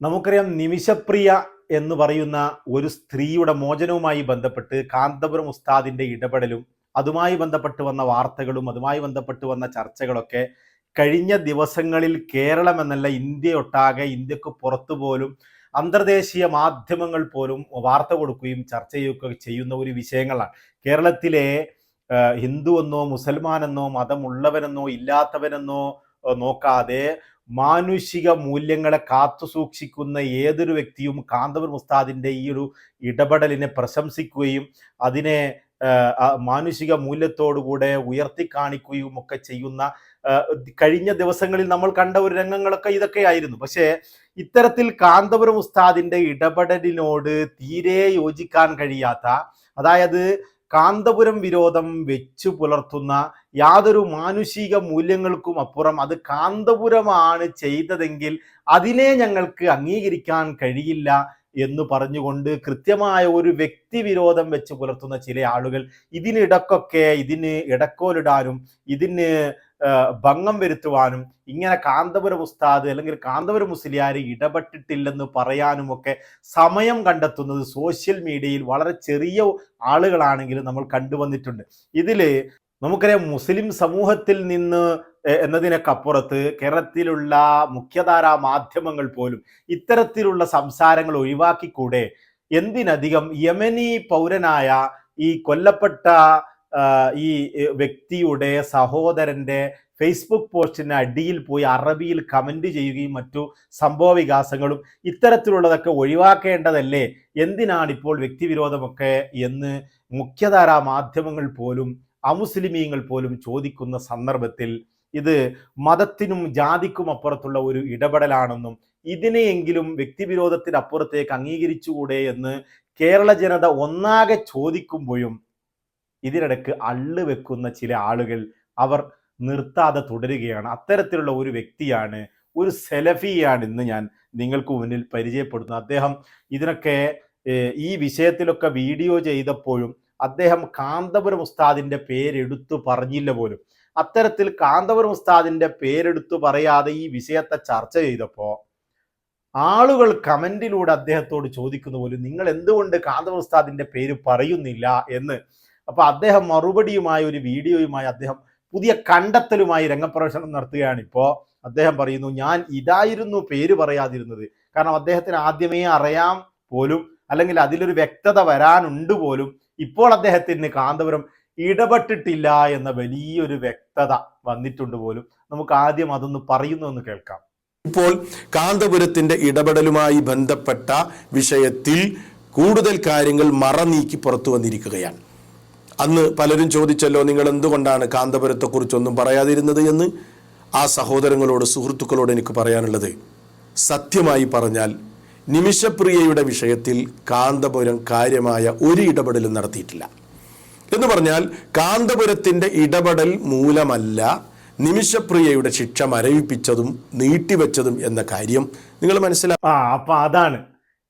നമുക്കറിയാം നിമിഷപ്രിയ എന്ന് പറയുന്ന ഒരു സ്ത്രീയുടെ മോചനവുമായി ബന്ധപ്പെട്ട് കാന്തപുരം ഉസ്താദിന്റെ ഇടപെടലും അതുമായി ബന്ധപ്പെട്ട് വന്ന വാർത്തകളും അതുമായി ബന്ധപ്പെട്ട് വന്ന ചർച്ചകളൊക്കെ കഴിഞ്ഞ ദിവസങ്ങളിൽ കേരളം എന്നല്ല ഇന്ത്യ ഒട്ടാകെ ഇന്ത്യയ്ക്ക് പുറത്തു പോലും അന്തർദേശീയ മാധ്യമങ്ങൾ പോലും വാർത്ത കൊടുക്കുകയും ചർച്ച ചെയ്യുകയൊക്കെ ചെയ്യുന്ന ഒരു വിഷയങ്ങളാണ്. കേരളത്തിലെ ഹിന്ദു ഹിന്ദുവെന്നോ മുസൽമാനെന്നോ മതമുള്ളവനെന്നോ ഇല്ലാത്തവനെന്നോ നോക്കാതെ മാനുഷിക മൂല്യങ്ങളെ കാത്തു സൂക്ഷിക്കുന്ന ഏതൊരു വ്യക്തിയും കാന്തപുരം ഉസ്താദിന്റെ ഈ ഒരു ഇടപെടലിനെ പ്രശംസിക്കുകയും അതിനെ മാനുഷിക മൂല്യത്തോടുകൂടെ ഉയർത്തി കാണിക്കുകയും ഒക്കെ ചെയ്യുന്ന കഴിഞ്ഞ ദിവസങ്ങളിൽ നമ്മൾ കണ്ട ഒരു രംഗങ്ങളൊക്കെ ഇതൊക്കെയായിരുന്നു പക്ഷേ ഇത്തരത്തിൽ കാന്തപുരം ഉസ്താദിന്റെ ഇടപെടലിനോട് തീരെ യോജിക്കാൻ കഴിയാത്ത അതായത് കാന്തപുരം വിരോധം വെച്ചു പുലർത്തുന്ന യാതൊരു മാനുഷിക മൂല്യങ്ങൾക്കും അപ്പുറം അത് കാന്തപുരമാണ് ചെയ്തതെങ്കിൽ അതിനെ ഞങ്ങൾക്ക് അംഗീകരിക്കാൻ കഴിയില്ല എന്ന് പറഞ്ഞുകൊണ്ട് കൃത്യമായ ഒരു വ്യക്തി വിരോധം വെച്ച് പുലർത്തുന്ന ചില ആളുകൾ ഇതിനിടക്കൊക്കെ ഇതിന് ഇടക്കോലിടാനും ഇതിന് ഭംഗം വരുത്തുവാനും ഇങ്ങനെ കാന്തപുരം ഉസ്താദ് അല്ലെങ്കിൽ കാന്തപുരം മുസ്ലിയാർ ഇടപെട്ടിട്ടില്ലെന്ന് പറയാനുമൊക്കെ സമയം കണ്ടെത്തുന്നത് സോഷ്യൽ മീഡിയയിൽ വളരെ ചെറിയ ആളുകളാണെങ്കിലും നമ്മൾ കണ്ടുവന്നിട്ടുണ്ട്. ഇതിൽ നമുക്കറിയാം മുസ്ലിം സമൂഹത്തിൽ നിന്ന് എന്നതിനൊക്കപ്പുറത്ത് കേരളത്തിലുള്ള മുഖ്യധാരാ മാധ്യമങ്ങൾ പോലും ഇത്തരത്തിലുള്ള സംസാരങ്ങൾ ഒഴിവാക്കിക്കൂടെ? എന്തിനധികം യമനി പൗരനായ ഈ കൊല്ലപ്പെട്ട ഈ വ്യക്തിയുടെ സഹോദരന്റെ ഫേസ്ബുക്ക് പോസ്റ്റിന് അടിയിൽ പോയി അറബിയിൽ കമന്റ് ചെയ്യുകയും മറ്റു സംഭവ വികാസങ്ങളും ഇത്തരത്തിലുള്ളതൊക്കെ ഒഴിവാക്കേണ്ടതല്ലേ? എന്തിനാണ് ഇപ്പോൾ വ്യക്തിവിരോധമൊക്കെ എന്ന് മുഖ്യധാരാ മാധ്യമങ്ങൾ പോലും അമുസ്ലിമീങ്ങൾ പോലും ചോദിക്കുന്ന സന്ദർഭത്തിൽ ഇത് മതത്തിനും ജാതിക്കും അപ്പുറത്തുള്ള ഒരു ഇടപെടലാണെന്നും ഇതിനെയെങ്കിലും വ്യക്തിവിരോധത്തിന് അപ്പുറത്തേക്ക് അംഗീകരിച്ചുകൂടെ എന്ന് കേരള ജനത ഒന്നാകെ ചോദിക്കുമ്പോഴും ഇതിനിടക്ക് അള്ളു വെക്കുന്ന ചില ആളുകൾ അവർ നിർത്താതെ തുടരുകയാണ്. അത്തരത്തിലുള്ള ഒരു വ്യക്തിയാണ് ഒരു സെലഫിയാണ് ഇന്ന് ഞാൻ നിങ്ങൾക്ക് മുന്നിൽ പരിചയപ്പെടുന്നത് അദ്ദേഹം ഇതിനൊക്കെ ഈ വിഷയത്തിലൊക്കെ വീഡിയോ ചെയ്തപ്പോഴും അദ്ദേഹം കാന്തപുരം ഉസ്താദിന്റെ പേരെടുത്തു പറഞ്ഞില്ല പോലും. അത്തരത്തിൽ കാന്തപുരം ഉസ്താദിന്റെ പേരെടുത്തു പറയാതെ ഈ വിഷയത്തെ ചർച്ച ചെയ്തപ്പോ ആളുകൾ കമന്റിലൂടെ അദ്ദേഹത്തോട് ചോദിക്കുന്ന പോലും നിങ്ങൾ എന്തുകൊണ്ട് കാന്തപുരം ഉസ്താദിന്റെ പേര് പറയുന്നില്ല? എന്ന് അപ്പൊ അദ്ദേഹം മറുപടിയുമായി ഒരു വീഡിയോയുമായി അദ്ദേഹം പുതിയ കണ്ടെത്തലുമായി രംഗപ്രവേശനം നടത്തുകയാണ്. ഇപ്പോ അദ്ദേഹം പറയുന്നു ഞാൻ ഇതായിരുന്നു പേര് പറയാതിരുന്നത്. കാരണം അദ്ദേഹത്തിന് ആദ്യമേ അറിയാം പോലും അല്ലെങ്കിൽ അതിലൊരു വ്യക്തത വരാനുണ്ട് പോലും ഇപ്പോൾ അദ്ദേഹത്തിന് കാന്തപുരം ഇടപെട്ടിട്ടില്ല എന്ന വലിയൊരു വ്യക്തത വന്നിട്ടുണ്ട് പോലും. നമുക്ക് ആദ്യം അതൊന്ന് പറയുന്നു എന്ന് കേൾക്കാം. ഇപ്പോൾ കാന്തപുരത്തിന്റെ ഇടപെടലുമായി ബന്ധപ്പെട്ട വിഷയത്തിൽ കൂടുതൽ കാര്യങ്ങൾ മറനീക്കി പുറത്തു വന്നിരിക്കുകയാണ്. അന്ന് പലരും ചോദിച്ചല്ലോ നിങ്ങൾ എന്തുകൊണ്ടാണ് കാന്തപുരത്തെക്കുറിച്ചൊന്നും പറയാതിരുന്നത്? എന്ന് ആ സഹോദരങ്ങളോട് സുഹൃത്തുക്കളോട് എനിക്ക് പറയാനുള്ളത് സത്യമായി പറഞ്ഞാൽ നിമിഷപ്രിയയുടെ വിഷയത്തിൽ കാന്തപുരം കാര്യമായ ഒരു ഇടപെടലും നടത്തിയിട്ടില്ല. എന്ന് പറഞ്ഞാൽ കാന്തപുരത്തിന്റെ ഇടപെടൽ മൂലമല്ല നിമിഷപ്രിയയുടെ ശിക്ഷ മരവിപ്പിച്ചതും നീട്ടിവെച്ചതും എന്ന കാര്യം നിങ്ങൾ മനസ്സിലാ അപ്പൊ അതാണ്.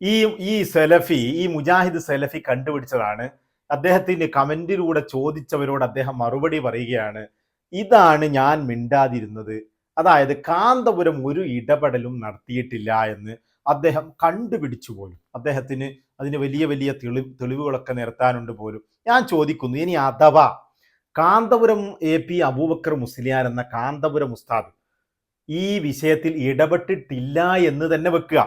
ഈ ഈ സെലഫി ഈ മുജാഹിദ് സെലഫി കണ്ടുപിടിച്ചതാണ്. അദ്ദേഹത്തിന് കമന്റിലൂടെ ചോദിച്ചവരോട് അദ്ദേഹം മറുപടി പറയുകയാണ് ഇതാണ് ഞാൻ മിണ്ടാതിരുന്നത്. അതായത് കാന്തപുരം ഒരു ഇടപെടലും നടത്തിയിട്ടില്ല എന്ന് അദ്ദേഹം കണ്ടുപിടിച്ചു പോലും. അദ്ദേഹത്തിന് അതിന് വലിയ വലിയ തെളി തെളിവുകളൊക്കെ നിരത്താനുണ്ട് പോലും. ഞാൻ ചോദിക്കുന്നു ഇനി അഥവാ കാന്തപുരം എ പി അബൂബക്കർ മുസ്ലിയാർ എന്ന കാന്തപുരം ഉസ്താദ് ഈ വിഷയത്തിൽ ഇടപെട്ടിട്ടില്ല എന്ന് തന്നെ വെക്കുക.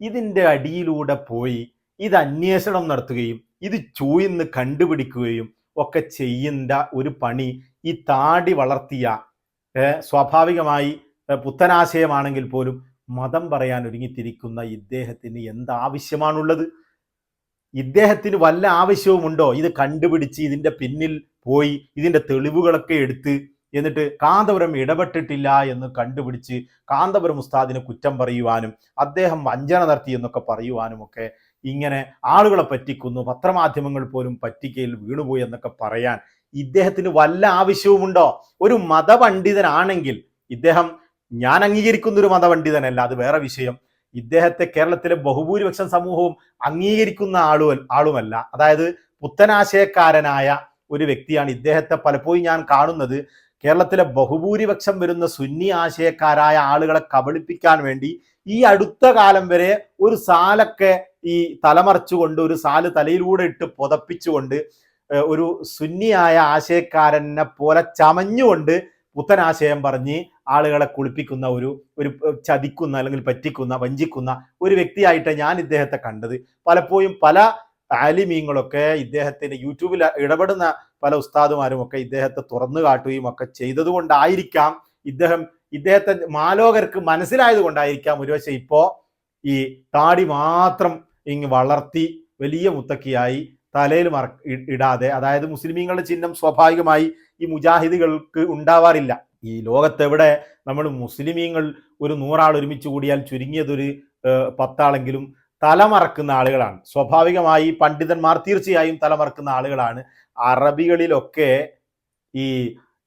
ഇതിന്റെ അടിയിലൂടെ പോയി ഇത് അന്വേഷണം നടത്തുകയും ഇത് ചൂയിന്ന് കണ്ടുപിടിക്കുകയും ഒക്കെ ചെയ്യേണ്ട ഒരു പണി ഈ താടി വളർത്തിയ സ്വാഭാവികമായി പുത്തനാശയമാണെങ്കിൽ പോലും മതം പറയാൻ ഒരുങ്ങിത്തിരിക്കുന്ന ഇദ്ദേഹത്തിന് എന്താവശ്യമാണുള്ളത്? ഇദ്ദേഹത്തിന് വല്ല ആവശ്യവുമുണ്ടോ? ഇത് കണ്ടുപിടിച്ച് ഇതിന്റെ പിന്നിൽ പോയി ഇതിന്റെ തെളിവുകളൊക്കെ എടുത്ത് എന്നിട്ട് കാന്തപുരം ഇടപെട്ടിട്ടില്ല എന്ന് കണ്ടുപിടിച്ച് കാന്തപുരം ഉസ്താദിനെ കുറ്റം പറയുവാനും അദ്ദേഹം വഞ്ചന നടത്തി എന്നൊക്കെ പറയുവാനും ഒക്കെ ഇങ്ങനെ ആളുകളെ പറ്റിക്കുന്നു പത്രമാധ്യമങ്ങൾ പോലും പറ്റിക്കയിൽ വീണുപോയി എന്നൊക്കെ പറയാൻ ഇദ്ദേഹത്തിന് വല്ല ആവശ്യവുമുണ്ടോ? ഒരു മതപണ്ഡിതനാണെങ്കിൽ ഇദ്ദേഹം ഞാൻ അംഗീകരിക്കുന്ന ഒരു മതപണ്ഡിതനല്ല അത് വേറെ വിഷയം. ഇദ്ദേഹത്തെ കേരളത്തിലെ ബഹുഭൂരിപക്ഷം സമൂഹവും അംഗീകരിക്കുന്ന ആളു ആളുമല്ല. അതായത് പുത്തനാശയക്കാരനായ ഒരു വ്യക്തിയാണ് ഇദ്ദേഹത്തെ പലപ്പോഴും ഞാൻ കാണുന്നത്. കേരളത്തിലെ ബഹുഭൂരിപക്ഷം വരുന്ന സുന്നി ആശയക്കാരായ ആളുകളെ കബളിപ്പിക്കാൻ വേണ്ടി ഈ അടുത്ത കാലം വരെ ഒരു സാലൊക്കെ ഈ തലമറച്ചുകൊണ്ട് ഒരു സാൽ തലയിലൂടെ ഇട്ട് പുതപ്പിച്ചുകൊണ്ട് ഒരു സുന്നിയായ ആശയക്കാരനെ പോലെ ചമഞ്ഞുകൊണ്ട് പുത്തനാശയം പറഞ്ഞ് ആളുകളെ കുളിപ്പിക്കുന്ന ഒരു ഒരു ചതിക്കുന്ന അല്ലെങ്കിൽ പറ്റിക്കുന്ന വഞ്ചിക്കുന്ന ഒരു വ്യക്തിയായിട്ട് ഞാൻ ഇദ്ദേഹത്തെ കണ്ടത്. പലപ്പോഴും പല ആലിമീങ്ങളൊക്കെ ഇദ്ദേഹത്തിന് യൂട്യൂബിൽ ഇടപെടുന്ന പല ഉസ്താദുമാരും ഒക്കെ ഇദ്ദേഹത്തെ തുറന്നു കാട്ടുകയും ഒക്കെ ചെയ്തതുകൊണ്ടായിരിക്കാം ഇദ്ദേഹം ഇദ്ദേഹത്തെ മാലോകർക്ക് മനസ്സിലായത് കൊണ്ടായിരിക്കാം ഒരുപക്ഷെ ഇപ്പോ ഈ താടി മാത്രം ഇങ്ങ് വളർത്തി വലിയ മുത്തക്കിയായി തലയിൽ മറ ഇടാതെ അതായത് മുസ്ലിമീങ്ങളുടെ ചിഹ്നം സ്വാഭാവികമായി ഈ മുജാഹിദികൾക്ക് ഉണ്ടാവാറില്ല. ഈ ലോകത്തെവിടെ നമ്മൾ മുസ്ലിമീങ്ങൾ ഒരു നൂറാൾ ഒരുമിച്ച് കൂടിയാൽ ചുരുങ്ങിയതൊരു പത്താളെങ്കിലും തലമറക്കുന്ന ആളുകളാണ്. സ്വാഭാവികമായി പണ്ഡിതന്മാർ തീർച്ചയായും തലമറക്കുന്ന ആളുകളാണ്. അറബികളിലൊക്കെ ഈ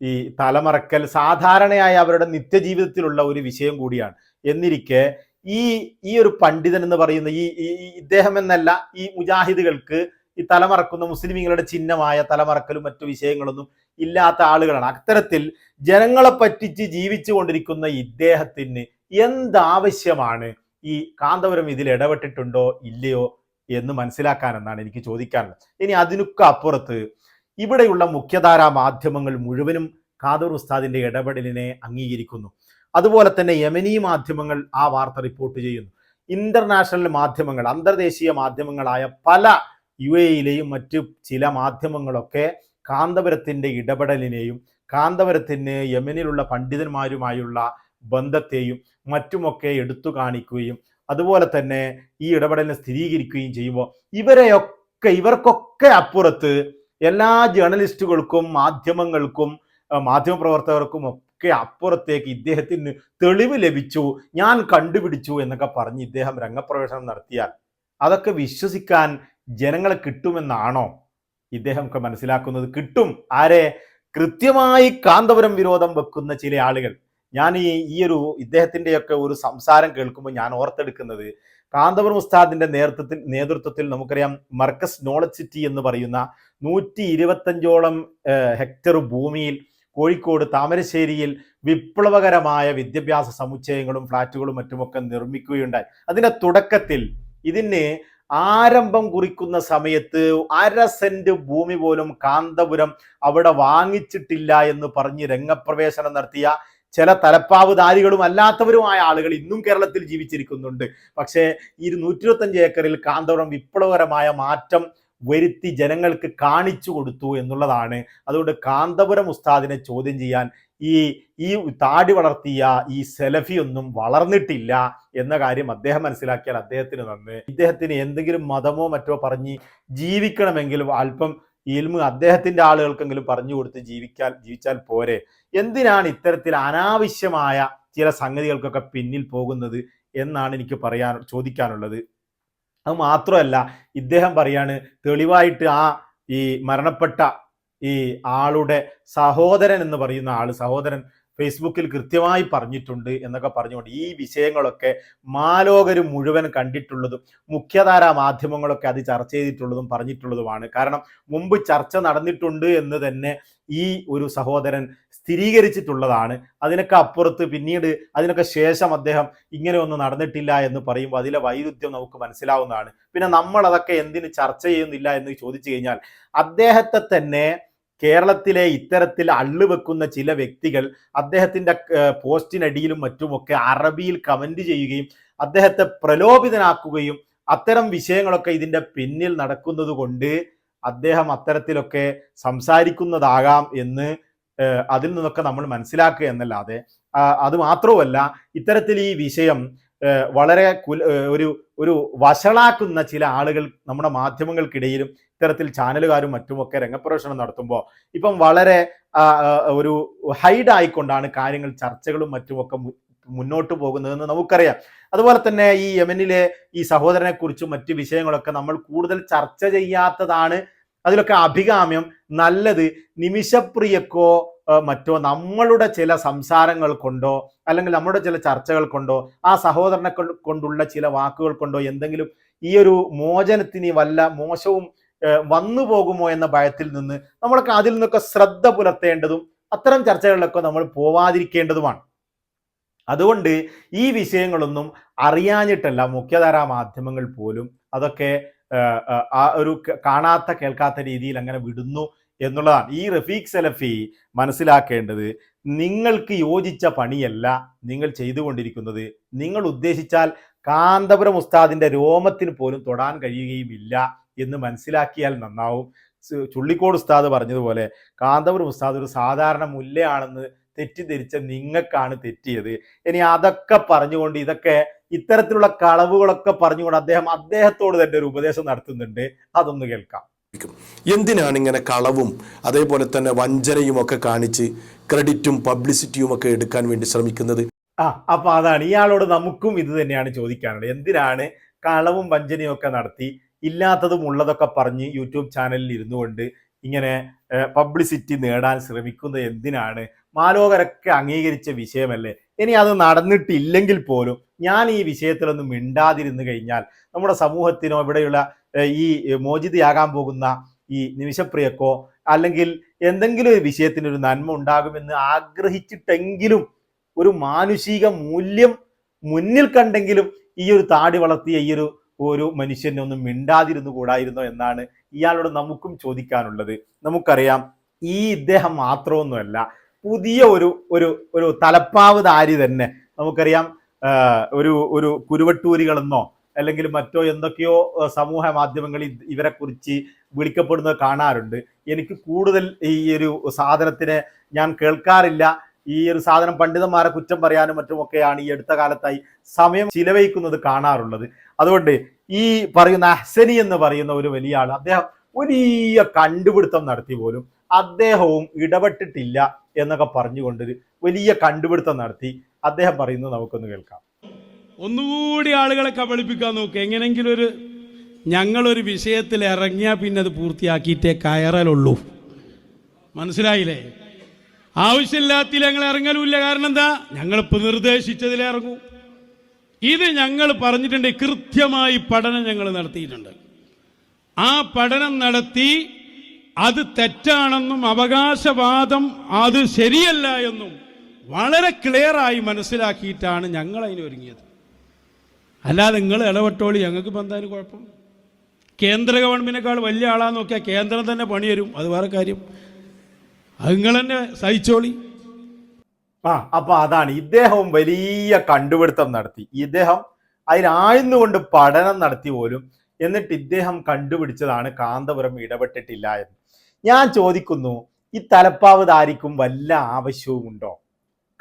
ഈ തലമറക്കൽ സാധാരണയായി അവരുടെ നിത്യജീവിതത്തിലുള്ള ഒരു വിഷയം കൂടിയാണ്. എന്നിരിക്കെ ഈ ഈ ഒരു പണ്ഡിതൻ എന്ന് പറയുന്ന ഈ ഇദ്ദേഹം എന്നല്ല ഈ മുജാഹിദുകൾക്ക് ഈ തലമറക്കുന്ന മുസ്ലിമീങ്ങളുടെ ചിഹ്നമായ തലമറക്കലും മറ്റു വിഷയങ്ങളൊന്നും ഇല്ലാത്ത ആളുകളാണ്. അത്തരത്തിൽ ജനങ്ങളെ പറ്റിച്ച് ജീവിച്ചു കൊണ്ടിരിക്കുന്ന ഇദ്ദേഹത്തിന് എന്താവശ്യമാണ്? ഈ കാന്തപുരം ഇതിൽ ഇടപെട്ടിട്ടുണ്ടോ ഇല്ലയോ എന്ന് മനസ്സിലാക്കാനെന്നാണ് എനിക്ക് ചോദിക്കാനുള്ളത്. ഇനി അതിനൊക്കെ അപ്പുറത്ത് ഇവിടെയുള്ള മുഖ്യധാരാ മാധ്യമങ്ങൾ മുഴുവനും ഖാദർ ഉസ്താദിന്റെ ഇടപെടലിനെ അംഗീകരിക്കുന്നു. അതുപോലെ തന്നെ യമനി മാധ്യമങ്ങൾ ആ വാർത്ത റിപ്പോർട്ട് ചെയ്യുന്നു. ഇന്റർനാഷണൽ മാധ്യമങ്ങൾ അന്തർദേശീയ മാധ്യമങ്ങളായ പല യു എയിലെയും മറ്റ് ചില മാധ്യമങ്ങളൊക്കെ കാന്തപുരത്തിന്റെ ഇടപെടലിനെയും കാന്തപുരത്തിന് യമനിലുള്ള പണ്ഡിതന്മാരുമായുള്ള ബന്ധത്തെയും മറ്റുമൊക്കെ എടുത്തു കാണിക്കുകയും അതുപോലെ തന്നെ ഈ ഇടപെടലിനെ സ്ഥിരീകരിക്കുകയും ചെയ്യുമ്പോൾ ഇവരെയൊക്കെ ഇവർക്കൊക്കെ അപ്പുറത്ത് എല്ലാ ജേർണലിസ്റ്റുകൾക്കും മാധ്യമങ്ങൾക്കും മാധ്യമപ്രവർത്തകർക്കും ഒക്കെ അപ്പുറത്തേക്ക് ഇദ്ദേഹത്തിന് തെളിവ് ലഭിച്ചു ഞാൻ കണ്ടുപിടിച്ചു എന്നൊക്കെ പറഞ്ഞ് ഇദ്ദേഹം രംഗപ്രവേശനം നടത്തിയാൽ അതൊക്കെ വിശ്വസിക്കാൻ ജനങ്ങളെ കിട്ടുമെന്നാണോ ഇദ്ദേഹം ഒക്കെ മനസ്സിലാക്കുന്നത്? കിട്ടും. ആരെ? കൃത്യമായി കാന്തപുരം വിരോധം വെക്കുന്ന ചില ആളുകൾ. ഞാൻ ഈ ഈ ഒരു ഇദ്ദേഹത്തിന്റെയൊക്കെ ഒരു സംസാരം കേൾക്കുമ്പോൾ ഞാൻ ഓർത്തെടുക്കുന്നത് കാന്തപുരം ഉസ്താദിന്റെ നേതൃത്വത്തിൽ നേതൃത്വത്തിൽ നമുക്കറിയാം മർക്കസ് നോളജ് സിറ്റി എന്ന് പറയുന്ന നൂറ്റി ഇരുപത്തഞ്ചോളം ഹെക്ടർ ഭൂമിയിൽ കോഴിക്കോട് താമരശ്ശേരിയിൽ വിപ്ലവകരമായ വിദ്യാഭ്യാസ സമുച്ചയങ്ങളും ഫ്ലാറ്റുകളും മറ്റുമൊക്കെ നിർമ്മിക്കുകയുണ്ടായി. അതിന്റെ തുടക്കത്തിൽ ഇതിന് ആരംഭം കുറിക്കുന്ന സമയത്ത് അര സെന്റ് ഭൂമി പോലും കാന്തപുരം അവിടെ വാങ്ങിച്ചിട്ടില്ല എന്ന് പറഞ്ഞ് രംഗപ്രവേശനം നടത്തിയ ചില തലപ്പാവുധാരികളും അല്ലാത്തവരുമായ ആളുകൾ ഇന്നും കേരളത്തിൽ ജീവിച്ചിരിക്കുന്നുണ്ട്. പക്ഷേ ഈ നൂറ്റി ഇരുപത്തഞ്ച് ഏക്കറിൽ കാന്തപുരം വിപ്ലവകരമായ മാറ്റം വരുത്തി ജനങ്ങൾക്ക് കാണിച്ചു കൊടുത്തു എന്നുള്ളതാണ്. അതുകൊണ്ട് കാന്തപുരം ഉസ്താദിനെ ചോദ്യം ചെയ്യാൻ ഈ ഈ താടി വളർത്തിയ ഈ സെലഫി ഒന്നും വളർന്നിട്ടില്ല എന്ന കാര്യം അദ്ദേഹം മനസ്സിലാക്കിയാൽ അദ്ദേഹത്തിന് നന്ന്. ഇദ്ദേഹത്തിന് എന്തെങ്കിലും മതമോ മറ്റോ പറഞ്ഞ് ജീവിക്കണമെങ്കിൽ അല്പം ഇൽമ് അദ്ദേഹത്തിന്റെ ആളുകൾക്കെങ്കിലും പറഞ്ഞു കൊടുത്ത് ജീവിക്കാൻ ജീവിച്ചാൽ പോരെ. എന്തിനാണ് ഇത്തരത്തിൽ അനാവശ്യമായ ചില സംഗതികൾക്കൊക്കെ പിന്നിൽ പോകുന്നത് എന്നാണ് എനിക്ക് പറയാൻ ചോദിക്കാനുള്ളത്. അത് മാത്രമല്ല ഇദ്ദേഹം പറയാണ് തെളിവായിട്ട് ആ ഈ മരണപ്പെട്ട ഈ ആളുടെ സഹോദരൻ എന്ന് പറയുന്ന ആൾ സഹോദരൻ ഫേസ്ബുക്കിൽ കൃത്യമായി പറഞ്ഞിട്ടുണ്ട് എന്നൊക്കെ പറഞ്ഞുകൊണ്ട് ഈ വിഷയങ്ങളൊക്കെ മാലോകര് മുഴുവൻ കണ്ടിട്ടുള്ളതും മുഖ്യധാരാ മാധ്യമങ്ങളൊക്കെ അത് ചർച്ച ചെയ്തിട്ടുള്ളതും പറഞ്ഞിട്ടുള്ളതുമാണ്. കാരണം മുമ്പ് ചർച്ച നടന്നിട്ടുണ്ട് എന്ന് തന്നെ ഈ ഒരു സഹോദരൻ സ്ഥിരീകരിച്ചിട്ടുള്ളതാണ്. അതിനൊക്കെ അപ്പുറത്ത് പിന്നീട് അതിനൊക്കെ ശേഷം അദ്ദേഹം ഇങ്ങനെ ഒന്നും നടന്നിട്ടില്ല എന്ന് പറയുമ്പോൾ അതിലെ വൈരുദ്ധ്യം നമുക്ക് മനസ്സിലാവുന്നതാണ്. പിന്നെ നമ്മൾ അതൊക്കെ എന്തിന് ചർച്ച ചെയ്യുന്നില്ല എന്ന് ചോദിച്ചു കഴിഞ്ഞാൽ അദ്ദേഹത്തെ തന്നെ കേരളത്തിലെ ഇത്തരത്തിൽ അള്ളുവെക്കുന്ന ചില വ്യക്തികൾ അദ്ദേഹത്തിന്റെ പോസ്റ്റിനടിയിലും മറ്റുമൊക്കെ അറബിയിൽ കമന്റ് ചെയ്യുകയും അദ്ദേഹത്തെ പ്രലോഭിതനാക്കുകയും അത്തരം വിഷയങ്ങളൊക്കെ ഇതിന്റെ പിന്നിൽ നടക്കുന്നത് കൊണ്ട് അദ്ദേഹം അത്തരത്തിലൊക്കെ സംസാരിക്കുന്നതാകാം എന്ന് അതിൽ നിന്നൊക്കെ നമ്മൾ മനസ്സിലാക്കുക എന്നല്ലാതെ. അത് മാത്രവുമല്ല ഇത്തരത്തിൽ ഈ വിഷയം വളരെ ഒരു ഒരു വഷളാക്കുന്ന ചില ആളുകൾ നമ്മുടെ മാധ്യമങ്ങൾക്കിടയിലും ഇത്തരത്തിൽ ചാനലുകാരും മറ്റുമൊക്കെ രംഗപ്രവേശനം നടത്തുമ്പോൾ ഇപ്പം വളരെ ഒരു ഹൈഡ് ആയിക്കൊണ്ടാണ് കാര്യങ്ങൾ ചർച്ചകളും മറ്റുമൊക്കെ മുന്നോട്ട് പോകുന്നതെന്ന് നമുക്കറിയാം. അതുപോലെ തന്നെ ഈ യമനിലെ ഈ സഹോദരനെ കുറിച്ചും മറ്റു വിഷയങ്ങളൊക്കെ നമ്മൾ കൂടുതൽ ചർച്ച ചെയ്യാത്തതാണ് അതിലൊക്കെ അഭികാമ്യം. നല്ലത് നിമിഷപ്രിയക്കോ മറ്റോ നമ്മളുടെ ചില സംസാരങ്ങൾ കൊണ്ടോ അല്ലെങ്കിൽ നമ്മുടെ ചില ചർച്ചകൾ കൊണ്ടോ ആ സഹോദരനെ കൊണ്ടുള്ള ചില വാക്കുകൾ കൊണ്ടോ എന്തെങ്കിലും ഈ ഒരു മോചനത്തിന് വല്ല മോശവും വന്നു പോകുമോ എന്ന ഭയത്തിൽ നിന്ന് നമ്മളൊക്കെ അതിൽ നിന്നൊക്കെ ശ്രദ്ധ പുലർത്തേണ്ടതും അത്തരം ചർച്ചകളിലൊക്കെ നമ്മൾ പോവാതിരിക്കേണ്ടതുമാണ്. അതുകൊണ്ട് ഈ വിഷയങ്ങളൊന്നും അറിയാഞ്ഞിട്ടല്ല മുഖ്യധാര മാധ്യമങ്ങൾ പോലും അതൊക്കെ ആ, ഒരു കാണാത്ത കേൾക്കാത്ത രീതിയിൽ അങ്ങനെ വിടുന്നു എന്നുള്ളതാണ്. ഈ റഫീഖ് സലഫി മനസ്സിലാക്കേണ്ടത് നിങ്ങൾക്ക് യോജിച്ച പണിയല്ല നിങ്ങൾ ചെയ്തുകൊണ്ടിരിക്കുന്നത്. നിങ്ങൾ ഉദ്ദേശിച്ചാൽ കാന്തപുരം ഉസ്താദിന്റെ രോമത്തിന് പോലും തൊടാൻ കഴിയുകയുമില്ല. എന്ന് മനസ്സിലാക്കിയാൽ നന്നാവും. ചുള്ളിക്കോട് ഉസ്താദ് പറഞ്ഞതുപോലെ കാന്തപുരം ഉസ്താദ് ഒരു സാധാരണ മുല്ലയാണെന്ന് തെറ്റിദ്ധരിച്ച നിങ്ങൾക്കാണ് തെറ്റിയത്. ഇനി അതൊക്കെ പറഞ്ഞുകൊണ്ട് ഇതൊക്കെ ഇത്തരത്തിലുള്ള കളവുകളൊക്കെ പറഞ്ഞുകൊണ്ട് അദ്ദേഹം അദ്ദേഹത്തോട് തന്നെ ഒരു ഉപദേശം നടത്തുന്നുണ്ട്. അതൊന്ന് കേൾക്കാം. എന്തിനാണ് ഇങ്ങനെ കളവും അതേപോലെ തന്നെ വഞ്ചനയും ഒക്കെ കാണിച്ച് ക്രെഡിറ്റും പബ്ലിസിറ്റിയും ഒക്കെ എടുക്കാൻ വേണ്ടി ശ്രമിക്കുന്നത്? ആ അപ്പൊ അതാണ്. ഇയാളോട് നമുക്കും ഇത് തന്നെയാണ് ചോദിക്കാനുള്ളത്. എന്തിനാണ് കളവും വഞ്ചനയും ഒക്കെ നടത്തി ഇല്ലാത്തതും ഉള്ളതൊക്കെ പറഞ്ഞ് യൂട്യൂബ് ചാനലിൽ ഇരുന്നു കൊണ്ട് ഇങ്ങനെ പബ്ലിസിറ്റി നേടാൻ ശ്രമിക്കുന്നത് എന്തിനാണ്? മാലോകരൊക്കെ അംഗീകരിച്ച വിഷയമല്ലേ? ഇനി അത് നടന്നിട്ടില്ലെങ്കിൽ പോലും ഞാൻ ഈ വിഷയത്തിലൊന്നും മിണ്ടാതിരുന്നു കഴിഞ്ഞാൽ നമ്മുടെ സമൂഹത്തിനോ ഇവിടെയുള്ള ഈ മോചിതയാകാൻ പോകുന്ന ഈ നിമിഷപ്രിയക്കോ അല്ലെങ്കിൽ എന്തെങ്കിലും ഒരു വിഷയത്തിന് ഒരു നന്മ ഉണ്ടാകുമെന്ന് ആഗ്രഹിച്ചിട്ടെങ്കിലും ഒരു മാനുഷിക മൂല്യം മുന്നിൽ കണ്ടെങ്കിലും ഈ ഒരു താടി വളർത്തിയ ഈ ഒരു ഒരു മനുഷ്യനെ ഒന്നും മിണ്ടാതിരുന്നു കൂടായിരുന്നോ എന്നാണ് ഇയാളോട് നമുക്കും ചോദിക്കാനുള്ളത്. നമുക്കറിയാം ഈ ഇദ്ദേഹം മാത്രമൊന്നുമല്ല പുതിയ ഒരു ഒരു ഒരു തലപ്പാവ് താരി തന്നെ. നമുക്കറിയാം ഒരു ഒരു കുരുവട്ടൂരികളെന്നോ അല്ലെങ്കിൽ മറ്റോ എന്തൊക്കെയോ സമൂഹ മാധ്യമങ്ങളിൽ ഇവരെ കുറിച്ച് വിളിക്കപ്പെടുന്നത് കാണാറുണ്ട്. എനിക്ക് കൂടുതൽ ഈ ഒരു സാധനത്തിനെ ഞാൻ കേൾക്കാറില്ല. ഈ ഒരു സാധനം പണ്ഡിതന്മാരെ കുറ്റം പറയാനും മറ്റുമൊക്കെയാണ് ഈ അടുത്ത കാലത്തായി സമയം ചിലവഴിക്കുന്നത് കാണാറുള്ളത്. അതുകൊണ്ട് ഈ പറയുന്ന അഹ്സനി എന്ന് പറയുന്ന ഒരു വലിയ ആൾ അദ്ദേഹം വലിയ കണ്ടുപിടുത്തം നടത്തി പോലും അദ്ദേഹവും ഇടപെട്ടിട്ടില്ല എന്നൊക്കെ പറഞ്ഞുകൊണ്ട് വലിയ കണ്ടുപിടുത്തം നടത്തി അദ്ദേഹം പറയുന്നത് നമുക്കൊന്ന് കേൾക്കാം. ഒന്നുകൂടി ആളുകളെ കബളിപ്പിക്കാൻ നോക്കുക എങ്ങനെങ്കിലും ഒരു ഞങ്ങളൊരു വിഷയത്തിൽ ഇറങ്ങിയാൽ പിന്നെ അത് പൂർത്തിയാക്കിയിട്ടേ കയറലുള്ളൂ. മനസ്സിലായില്ലേ? ആവശ്യമില്ലാത്തിൽ ഞങ്ങൾ ഇറങ്ങലുമില്ല. കാരണം എന്താ ഞങ്ങളിപ്പോൾ നിർദ്ദേശിച്ചതിൽ ഇറങ്ങും. ഇത് ഞങ്ങൾ പറഞ്ഞിട്ടുണ്ട് കൃത്യമായി പഠനം ഞങ്ങൾ നടത്തിയിട്ടുണ്ട്. ആ പഠനം നടത്തി അത് തെറ്റാണെന്നും അവകാശവാദം അത് ശരിയല്ല എന്നും വളരെ ക്ലിയറായി മനസ്സിലാക്കിയിട്ടാണ് ഞങ്ങൾ അതിന് ഒരുങ്ങിയത്. അല്ലാതെ നിങ്ങൾ ഇടപെട്ടോളി ഞങ്ങൾക്ക് എന്തായാലും കുഴപ്പം? കേന്ദ്ര ഗവൺമെന്റിനേക്കാൾ വലിയ ആളാന്ന് നോക്കിയാൽ കേന്ദ്രം തന്നെ പണി തരും അത് വേറെ കാര്യം. അത് നിങ്ങൾ തന്നെ സഹിച്ചോളി. ആ അപ്പൊ അതാണ് ഇദ്ദേഹവും വലിയ കണ്ടുപിടുത്തം നടത്തി. ഇദ്ദേഹം അതിനാഴ്ന്നുകൊണ്ട് പഠനം നടത്തി പോലും എന്നിട്ട് ഇദ്ദേഹം കണ്ടുപിടിച്ചതാണ് കാന്തപുരം ഇടപെട്ടിട്ടില്ല എന്ന്. ഞാൻ ചോദിക്കുന്നു ഈ തലപ്പാവതാരിക്കും വല്ല ആവശ്യവും ഉണ്ടോ?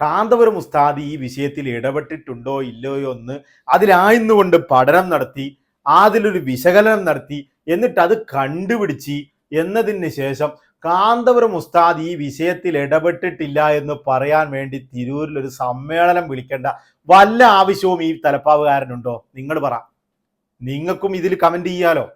കാന്തപുരം ഉസ്താദ് ഈ വിഷയത്തിൽ ഇടപെട്ടിട്ടുണ്ടോ ഇല്ലയോ എന്ന് അതിലായിരുന്നുകൊണ്ട് പഠനം നടത്തി അതിലൊരു വിശകലനം നടത്തി എന്നിട്ട് അത് കണ്ടുപിടിച്ച് എന്നതിന് ശേഷം കാന്തപുരം ഉസ്താദ് ഈ വിഷയത്തിൽ ഇടപെട്ടിട്ടില്ല എന്ന് പറയാൻ വേണ്ടി തിരൂരിൽ ഒരു സമ്മേളനം വിളിക്കേണ്ട വല്ല ആവശ്യവും ഈ തലപ്പാവുകാരനുണ്ടോ? നിങ്ങൾ പറ. നിങ്ങൾക്കും ഇതിൽ കമന്റ് ചെയ്യാലോ.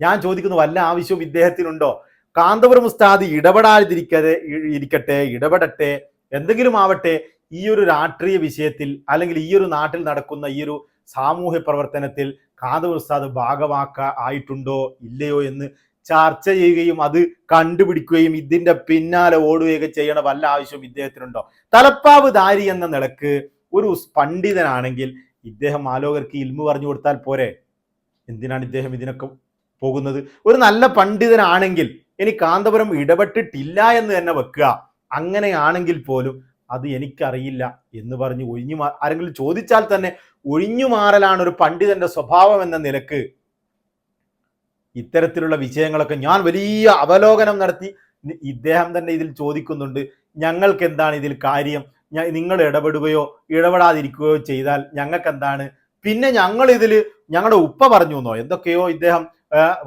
ഞാൻ ചോദിക്കുന്നു വല്ല ആവശ്യവും ഇദ്ദേഹത്തിനുണ്ടോ? കാന്തപുരം ഉസ്താദ് ഇടപെടാതിരിക്കതെ ഇരിക്കട്ടെ ഇടപെടട്ടെ എന്തെങ്കിലും ആവട്ടെ ഈ ഒരു രാഷ്ട്രീയ വിഷയത്തിൽ അല്ലെങ്കിൽ ഈ ഒരു നാട്ടിൽ നടക്കുന്ന ഈ ഒരു സാമൂഹ്യ പ്രവർത്തനത്തിൽ കാന്തപുരം ഉസ്താദ് ഭാഗമാക്ക ആയിട്ടുണ്ടോ ഇല്ലയോ എന്ന് ചർച്ച ചെയ്യുകയും അത് കണ്ടുപിടിക്കുകയും ഇതിന്റെ പിന്നാലെ ഓടുകയൊക്കെ ചെയ്യണ വല്ല ആവശ്യവും ഇദ്ദേഹത്തിനുണ്ടോ? തലപ്പാവ് ധാരി എന്ന നിലയ്ക്ക് ഒരു പണ്ഡിതനാണെങ്കിൽ ഇദ്ദേഹം ആലോകർക്ക് ഇൽമു പറഞ്ഞു കൊടുത്താൽ പോരെ? എന്തിനാണ് ഇദ്ദേഹം ഇതിനൊക്കെ പോകുന്നത്? ഒരു നല്ല പണ്ഡിതനാണെങ്കിൽ ഇനി കാന്തപുരം ഇടപെട്ടിട്ടില്ല എന്ന് തന്നെ വെക്കുക. അങ്ങനെയാണെങ്കിൽ പോലും അത് എനിക്കറിയില്ല എന്ന് പറഞ്ഞ് ഒഴിഞ്ഞു ആരെങ്കിലും ചോദിച്ചാൽ തന്നെ ഒഴിഞ്ഞു മാറലാണ് ഒരു പണ്ഡിതന്റെ സ്വഭാവം എന്ന നിലയ്ക്ക് ഇത്തരത്തിലുള്ള വിഷയങ്ങളൊക്കെ ഞാൻ വലിയ അവലോകനം നടത്തി. ഇദ്ദേഹം തന്നെ ഇതിൽ ചോദിക്കുന്നുണ്ട് ഞങ്ങൾക്ക് എന്താണ് ഇതിൽ കാര്യം? നിങ്ങൾ ഇടപെടുകയോ ഇടപെടാതിരിക്കുകയോ ചെയ്താൽ ഞങ്ങൾക്ക് എന്താണ് പിന്നെ ഞങ്ങൾ ഇതിൽ ഞങ്ങളുടെ ഉപ്പ പറഞ്ഞു എന്നോ എന്തൊക്കെയോ ഇദ്ദേഹം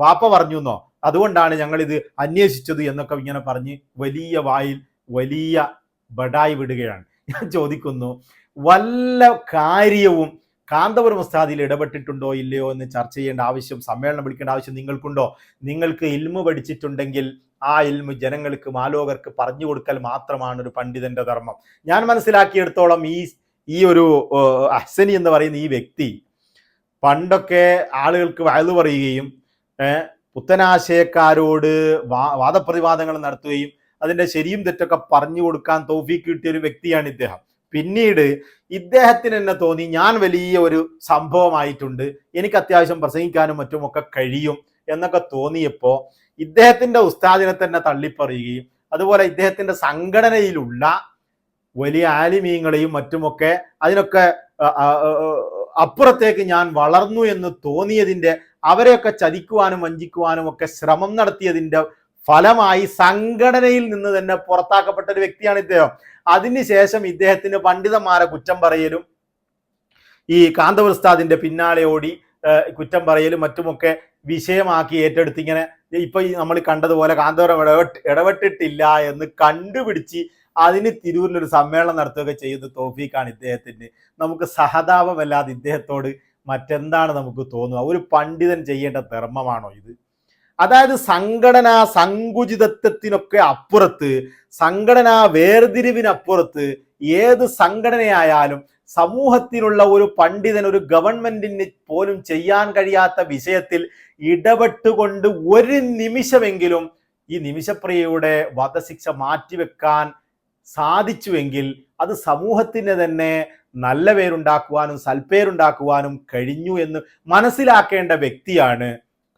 വാപ്പ പറഞ്ഞു എന്നോ അതുകൊണ്ടാണ് ഞങ്ങൾ ഇത് അന്വേഷിച്ചത് എന്നൊക്കെ ഇങ്ങനെ പറഞ്ഞ് വലിയ വായിൽ വലിയ ബഡായി വിടുകയാണ്. ഞാൻ ചോദിക്കുന്നു വല്ല കാര്യവും കാന്തപുരം ഉസ്താദിൽ ഇടപെട്ടിട്ടുണ്ടോ ഇല്ലയോ എന്ന് ചർച്ച ചെയ്യേണ്ട ആവശ്യം സമ്മേളനം വിളിക്കേണ്ട ആവശ്യം നിങ്ങൾക്കുണ്ടോ? നിങ്ങൾക്ക് ഇൽമു പഠിച്ചിട്ടുണ്ടെങ്കിൽ ആ ഇൽമു ജനങ്ങൾക്ക് മാലോകർക്ക് പറഞ്ഞു കൊടുക്കൽ മാത്രമാണ് ഒരു പണ്ഡിതന്റെ ധർമ്മം. ഞാൻ മനസ്സിലാക്കിയെടുത്തോളം ഈ ഈ ഒരു അഹ്സനി എന്ന് പറയുന്ന ഈ വ്യക്തി പണ്ടൊക്കെ ആളുകൾക്ക് വയലു പറയുകയും പുത്തനാശയക്കാരോട് വാ വാദപ്രതിവാദങ്ങൾ നടത്തുകയും അതിന്റെ ശരിയും തെറ്റൊക്കെ പറഞ്ഞു കൊടുക്കാൻ തോഫി കിട്ടിയ ഒരു വ്യക്തിയാണ് ഇദ്ദേഹം. പിന്നീട് ഇദ്ദേഹത്തിന് തന്നെ തോന്നി ഞാൻ വലിയ ഒരു സംഭവമായിട്ടുണ്ട്. എനിക്ക് അത്യാവശ്യം പ്രസംഗിക്കാനും മറ്റുമൊക്കെ കഴിയും എന്നൊക്കെ തോന്നിയപ്പോൾ ഇദ്ദേഹത്തിന്റെ ഉസ്താദിനെ തന്നെ തള്ളിപ്പറയുകയും അതുപോലെ ഇദ്ദേഹത്തിന്റെ സംഘടനയിലുള്ള വലിയ ആലിമീങ്ങളെയും മറ്റുമൊക്കെ അതിനൊക്കെ അപ്പുറത്തേക്ക് ഞാൻ വളർന്നു എന്ന് തോന്നിയതിന്റെ അവരെയൊക്കെ ചതിക്കുവാനും വഞ്ചിക്കുവാനും ഒക്കെ ശ്രമം നടത്തിയതിന്റെ ഫലമായി സംഘടനയിൽ നിന്ന് തന്നെ പുറത്താക്കപ്പെട്ട ഒരു വ്യക്തിയാണ് ഇദ്ദേഹം. അതിനുശേഷം ഇദ്ദേഹത്തിന് പണ്ഡിതന്മാരെ കുറ്റം പറയലും ഈ കാന്തപുരസ്താദിന്റെ പിന്നാലെ ഓടി കുറ്റം പറയലും മറ്റുമൊക്കെ വിഷയമാക്കി ഏറ്റെടുത്ത് ഇങ്ങനെ ഇപ്പൊ നമ്മൾ കണ്ടതുപോലെ കാന്തപുരം ഇടപെട്ട് ഇടപെട്ടിട്ടില്ല എന്ന് കണ്ടുപിടിച്ച് അതിന് തിരൂരിൽ ഒരു സമ്മേളനം നടത്തുകയൊക്കെ ചെയ്യുന്ന തോഫീക്കാണ് ഇദ്ദേഹത്തിന്. നമുക്ക് സഹതാപമല്ലാതെ ഇദ്ദേഹത്തോട് മറ്റെന്താണ് നമുക്ക് തോന്നുക? ഒരു പണ്ഡിതൻ ചെയ്യേണ്ട ധർമ്മമാണോ ഇത്? അതായത് സംഘടനാ സങ്കുചിതത്വത്തിനൊക്കെ അപ്പുറത്ത് സംഘടനാ വേർതിരിവിനപ്പുറത്ത് ഏത് സംഘടനയായാലും സമൂഹത്തിലുള്ള ഒരു പണ്ഡിതൻ ഒരു ഗവൺമെന്റിന് പോലും ചെയ്യാൻ കഴിയാത്ത വിഷയത്തിൽ ഇടപെട്ടുകൊണ്ട് ഒരു നിമിഷമെങ്കിലും ഈ നിമിഷപ്രിയയുടെ വധശിക്ഷ മാറ്റിവെക്കാൻ സാധിച്ചുവെങ്കിൽ അത് സമൂഹത്തിന് തന്നെ നല്ല പേരുണ്ടാക്കുവാനും സൽപ്പേരുണ്ടാക്കുവാനും കഴിഞ്ഞു എന്ന് മനസ്സിലാക്കേണ്ട വ്യക്തിയാണ്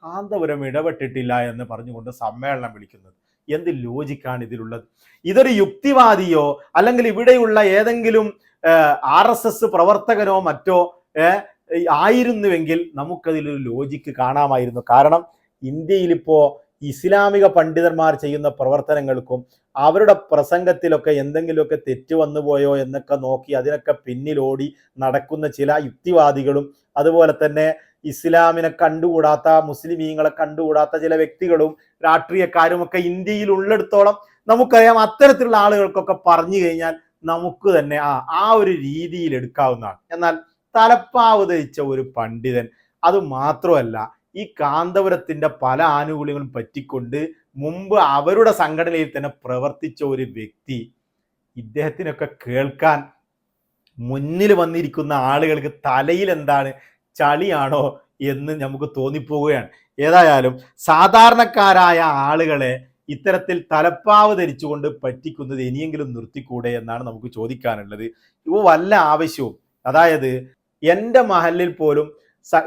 കാന്തപുരം ഇടപെട്ടിട്ടില്ല എന്ന് പറഞ്ഞുകൊണ്ട് സമ്മേളനം വിളിക്കുന്നത്. എന്ത് ലോജിക്കാണ് ഇതിലുള്ളത്? ഇതൊരു യുക്തിവാദിയോ അല്ലെങ്കിൽ ഇവിടെയുള്ള ഏതെങ്കിലും ആർ എസ് എസ് പ്രവർത്തകനോ മറ്റോ ആയിരുന്നുവെങ്കിൽ നമുക്കതിലൊരു ലോജിക്ക് കാണാമായിരുന്നു. കാരണം ഇന്ത്യയിൽ ഇപ്പോ ഇസ്ലാമിക പണ്ഡിതന്മാർ ചെയ്യുന്ന പ്രവർത്തനങ്ങൾക്കും അവരുടെ പ്രസംഗത്തിലൊക്കെ എന്തെങ്കിലുമൊക്കെ തെറ്റ് വന്നു പോയോ എന്നൊക്കെ നോക്കി അതിനൊക്കെ പിന്നിലോടി നടക്കുന്ന ചില യുക്തിവാദികളും അതുപോലെ തന്നെ ഇസ്ലാമിനെ കണ്ടുകൂടാത്ത മുസ്ലിമീങ്ങളെ കണ്ടുകൂടാത്ത ചില വ്യക്തികളും രാഷ്ട്രീയക്കാരും ഒക്കെ ഇന്ത്യയിൽ ഉള്ളിടത്തോളം നമുക്കറിയാം അത്തരത്തിലുള്ള ആളുകൾക്കൊക്കെ പറഞ്ഞു കഴിഞ്ഞാൽ നമുക്ക് തന്നെ ആ ആ ഒരു രീതിയിൽ എടുക്കാവുന്നതാണ്. എന്നാൽ തലപ്പാവ് ഒരു പണ്ഡിതൻ അത് മാത്രമല്ല ഈ കാന്തപുരത്തിന്റെ പല ആനുകൂല്യങ്ങളും പറ്റിക്കൊണ്ട് മുമ്പ് അവരുടെ സംഘടനയിൽ തന്നെ പ്രവർത്തിച്ച ഒരു വ്യക്തി ഇദ്ദേഹത്തിനൊക്കെ കേൾക്കാൻ മുന്നിൽ വന്നിരിക്കുന്ന ആളുകൾക്ക് തലയിൽ എന്താണ് ചളിയാണോ എന്ന് നമുക്ക് തോന്നിപ്പോവുകയാണ്. ഏതായാലും സാധാരണക്കാരായ ആളുകളെ ഇത്തരത്തിൽ തലപ്പാവ് ധരിച്ചുകൊണ്ട് പറ്റിക്കുന്നത് ഇനിയെങ്കിലും നിർത്തിക്കൂടെ എന്നാണ് നമുക്ക് ചോദിക്കാനുള്ളത്. ഇവ വല്ല ആവശ്യവും അതായത് എന്റെ മഹലിൽ പോലും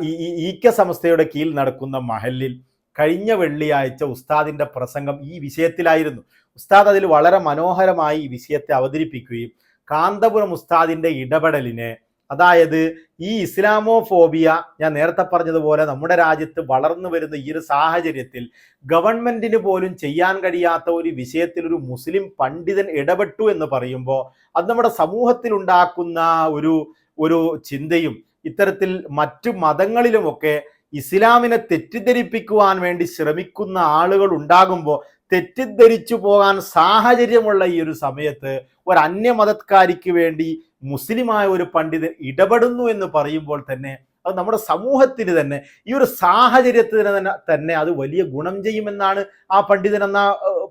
ഈ- ഈക്ക സംസ്ഥയുടെ കീഴിൽ നടക്കുന്ന മഹലിൽ കഴിഞ്ഞ വെള്ളിയാഴ്ച ഉസ്താദിന്റെ പ്രസംഗം ഈ വിഷയത്തിലായിരുന്നു. ഉസ്താദ് അതിൽ വളരെ മനോഹരമായി ഈ വിഷയത്തെ അവതരിപ്പിക്കുകയും കാന്തപുരം ഉസ്താദിന്റെ ഇടപെടലിനെ അതായത് ഈ ഇസ്ലാമോഫോബിയ ഞാൻ നേരത്തെ പറഞ്ഞതുപോലെ നമ്മുടെ രാജ്യത്ത് വളർന്നു വരുന്ന ഈ ഒരു സാഹചര്യത്തിൽ ഗവൺമെന്റിന് പോലും ചെയ്യാൻ കഴിയാത്ത ഒരു വിഷയത്തിൽ ഒരു മുസ്ലിം പണ്ഡിതൻ ഇടപെട്ടു എന്ന് പറയുമ്പോൾ അത് നമ്മുടെ സമൂഹത്തിൽ ഉണ്ടാക്കുന്ന ഒരു ഒരു ചിന്തയും ഇത്തരത്തിൽ മറ്റു മതങ്ങളിലുമൊക്കെ ഇസ്ലാമിനെ തെറ്റിദ്ധരിപ്പിക്കുവാൻ വേണ്ടി ശ്രമിക്കുന്ന ആളുകൾ ഉണ്ടാകുമ്പോൾ തെറ്റിദ്ധരിച്ചു പോകാൻ സാഹചര്യമുള്ള ഈ ഒരു സമയത്ത് ഒരു അന്യമതക്കാരിക്ക് വേണ്ടി മുസ്ലിമായ ഒരു പണ്ഡിതൻ ഇടപെടുന്നു എന്ന് പറയുമ്പോൾ തന്നെ അത് നമ്മുടെ സമൂഹത്തിന് തന്നെ ഈ ഒരു സാഹചര്യത്തിന് തന്നെ തന്നെ അത് വലിയ ഗുണം ചെയ്യുമെന്നാണ് ആ പണ്ഡിതൻ എന്ന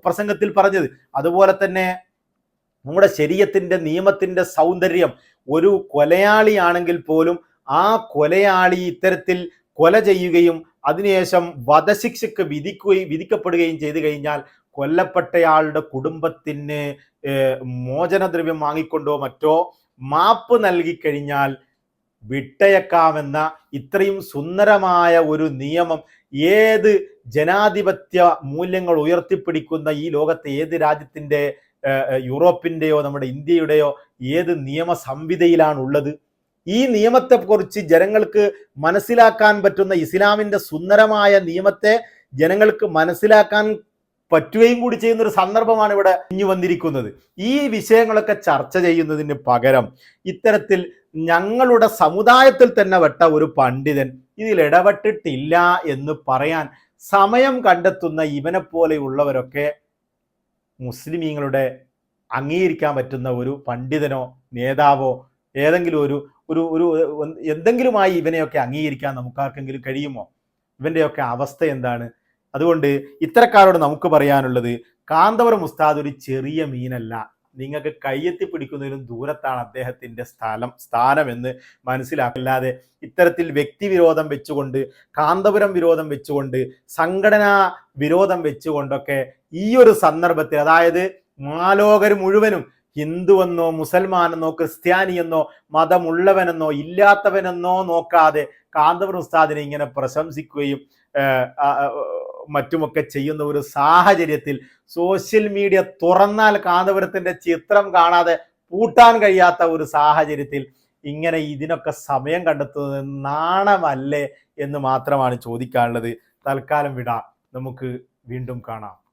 പ്രസംഗത്തിൽ പറഞ്ഞത്. അതുപോലെ തന്നെ നമ്മുടെ ശരീരത്തിന്റെ നിയമത്തിന്റെ സൗന്ദര്യം. ഒരു കൊലയാളിയാണെങ്കിൽ പോലും ആ കൊലയാളി ഇത്തരത്തിൽ കൊല ചെയ്യുകയും അതിനുശേഷം വധശിക്ഷക്ക് വിധിക്കുകയും വിധിക്കപ്പെടുകയും ചെയ്തു കഴിഞ്ഞാൽ കൊല്ലപ്പെട്ടയാളുടെ കുടുംബത്തിന് മോചനദ്രവ്യം വാങ്ങിക്കൊണ്ടോ മറ്റോ മാപ്പ് നൽകിക്കഴിഞ്ഞാൽ വിട്ടയക്കാമെന്ന ഇത്രയും സുന്ദരമായ ഒരു നിയമം ഏത് ജനാധിപത്യ മൂല്യങ്ങൾ ഉയർത്തിപ്പിടിക്കുന്ന ഈ ലോകത്തെ ഏത് രാജ്യത്തിന്റെ യൂറോപ്പിന്റെയോ നമ്മുടെ ഇന്ത്യയുടെയോ ഏത് നിയമ ഉള്ളത് ഈ നിയമത്തെക്കുറിച്ച് ജനങ്ങൾക്ക് മനസ്സിലാക്കാൻ പറ്റുന്ന ഇസ്ലാമിന്റെ സുന്ദരമായ നിയമത്തെ ജനങ്ങൾക്ക് മനസ്സിലാക്കാൻ പറ്റുകയും കൂടി ചെയ്യുന്ന ഒരു സന്ദർഭമാണ് ഇവിടെ ഇഞ്ഞു വന്നിരിക്കുന്നത്. ഈ വിഷയങ്ങളൊക്കെ ചർച്ച ചെയ്യുന്നതിന് പകരം ഇത്തരത്തിൽ ഞങ്ങളുടെ സമുദായത്തിൽ തന്നെ വെട്ട ഒരു പണ്ഡിതൻ ഇതിൽ ഇടപെട്ടിട്ടില്ല എന്ന് പറയാൻ സമയം കണ്ടെത്തുന്ന ഇവനെ പോലെയുള്ളവരൊക്കെ മുസ്ലിമീങ്ങളുടെ അംഗീകരിക്കാൻ പറ്റുന്ന ഒരു പണ്ഡിതനോ നേതാവോ ഏതെങ്കിലും ഒരു ഒരു ഒരു എന്തെങ്കിലുമായി ഇവനെയൊക്കെ അംഗീകരിക്കാൻ നമുക്കാർക്കെങ്കിലും കഴിയുമോ? ഇവന്റെയൊക്കെ അവസ്ഥ എന്താണ്? അതുകൊണ്ട് ഇത്തരക്കാരോട് നമുക്ക് പറയാനുള്ളത് കാന്തപുരം ഉസ്താദ് ഒരു ചെറിയ മീനല്ല. നിങ്ങൾക്ക് കയ്യെത്തി പിടിക്കുന്നതിലും ദൂരത്താണ് അദ്ദേഹത്തിന്റെ സ്ഥലം സ്ഥാനം എന്ന് മനസ്സിലാക്കില്ലാതെ ഇത്തരത്തിൽ വ്യക്തിവിരോധം വെച്ചുകൊണ്ട് കാന്തപുരം വിരോധം വെച്ചുകൊണ്ട് സംഘടനാ വിരോധം വെച്ചുകൊണ്ടൊക്കെ ഈ ഒരു സന്ദർഭത്തിൽ അതായത് മാലോകർ മുഴുവനും ഹിന്ദുവെന്നോ മുസൽമാനെന്നോ ക്രിസ്ത്യാനിയെന്നോ മതമുള്ളവനെന്നോ ഇല്ലാത്തവനെന്നോ നോക്കാതെ കാന്തപുരം ഉസ്താദിനെ ഇങ്ങനെ പ്രശംസിക്കുകയും മറ്റുമൊക്കെ ചെയ്യുന്ന ഒരു സാഹചര്യത്തിൽ സോഷ്യൽ മീഡിയ തുറന്നാൽ കാന്തപുരത്തിന്റെ ചിത്രം കാണാതെ പൂട്ടാൻ കഴിയാത്ത ഒരു സാഹചര്യത്തിൽ ഇങ്ങനെ ഇതിനൊക്കെ സമയം കണ്ടെത്തുന്നത് നാണമല്ലേ എന്ന് മാത്രമാണ് ചോദിക്കാനുള്ളത്. തൽക്കാലം വിടാം. നമുക്ക് വീണ്ടും കാണാം.